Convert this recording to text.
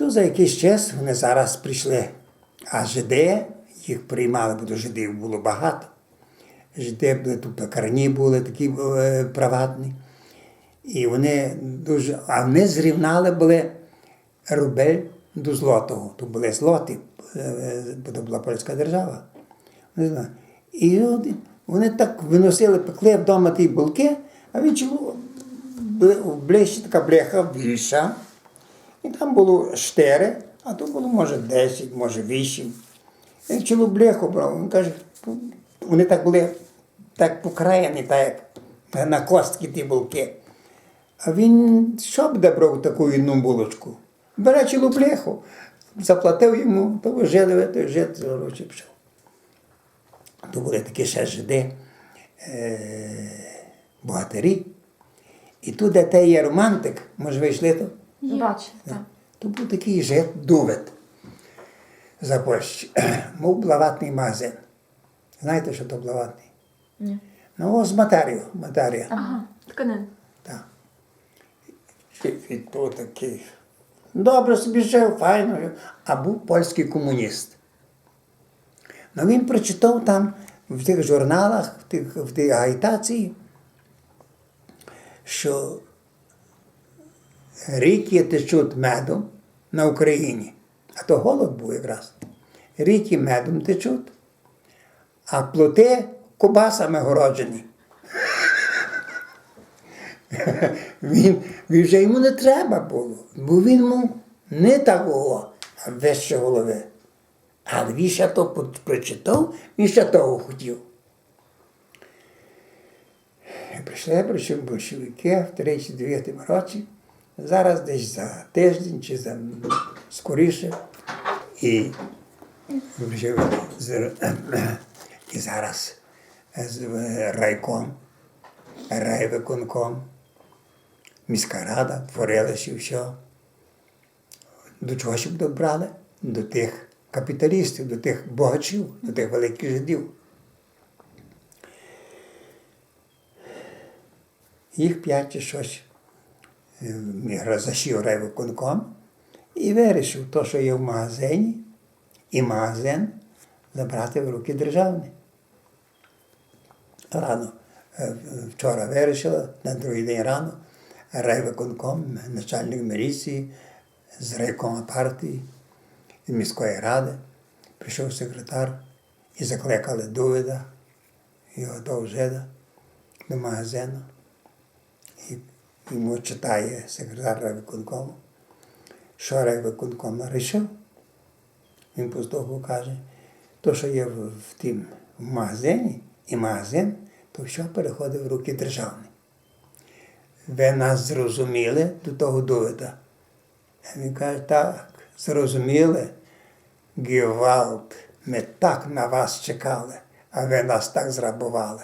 То за якийсь час вони зараз прийшли. А жиди їх приймали, бо жидів було багато. Жиди були тут пекарні були такі е, приватні. І вони дуже. А вони зрівнали були рубель до злотого. То були злоті, е, бо то була польська держава. І вони так виносили, пекли вдома ті булки, а він чого ближче така бляха більша. І там було 4, а то було може 10, може 8. Він цілу бляху брав. Він каже, вони так були так покраєні, так як на костки ті булки. А він що б брав таку одну булочку? Бере цілу заплатив йому, то жили, то жити за гроші пішов. То були такі ще жиди, е, богатирі. І тут, де те є романтик, може ви йшли то? Бачу, так. То був такий жит Дувет за Польщі. Був блаватний магазин. Знаєте, що то блаватний? Ні. Ну, з матерію, матерія. Ага, тканин. Так. І, і то такий. Добре собі жив, файно жив. А був польський комуніст. Ну він прочитав там в тих журналах, в тих, в тій агітації, що ріки течуть медом на Україні. А то голод був якраз. Ріки медом течуть, а плоти кобасами городжені. Він, він вже йому не треба було, бо він мав не такого, а вище голови. Але він ще то прочитав, він ще того хотів. Прийшли причому большевики в 39 році, зараз десь за тиждень чи за скоріше. І, вже і зараз з райком, райвиконком, міська рада творилася все. До чого щоб добрали? До тих капіталістів, до тих богачів, до тих великих жидів. Їх п'ять чи щось засів райвиконком і вирішив то, що є в магазині, і магазин забрати в руки державні. Рано вчора вирішила, на другий день рано райвиконком, начальник міліції з райкома партії, міської ради, прийшов секретар і закликали Дувида, його того до магазину. Йому читає секретар райвиконкому, що райвиконком вирішив. Він послухав, каже, то, що є в, в тім в магазині, і магазин, то все переходить в руки державні. Ви нас зрозуміли до того довіда. Він каже, так, зрозуміли. Гівалт, ми так на вас чекали, а ви нас так зрабували.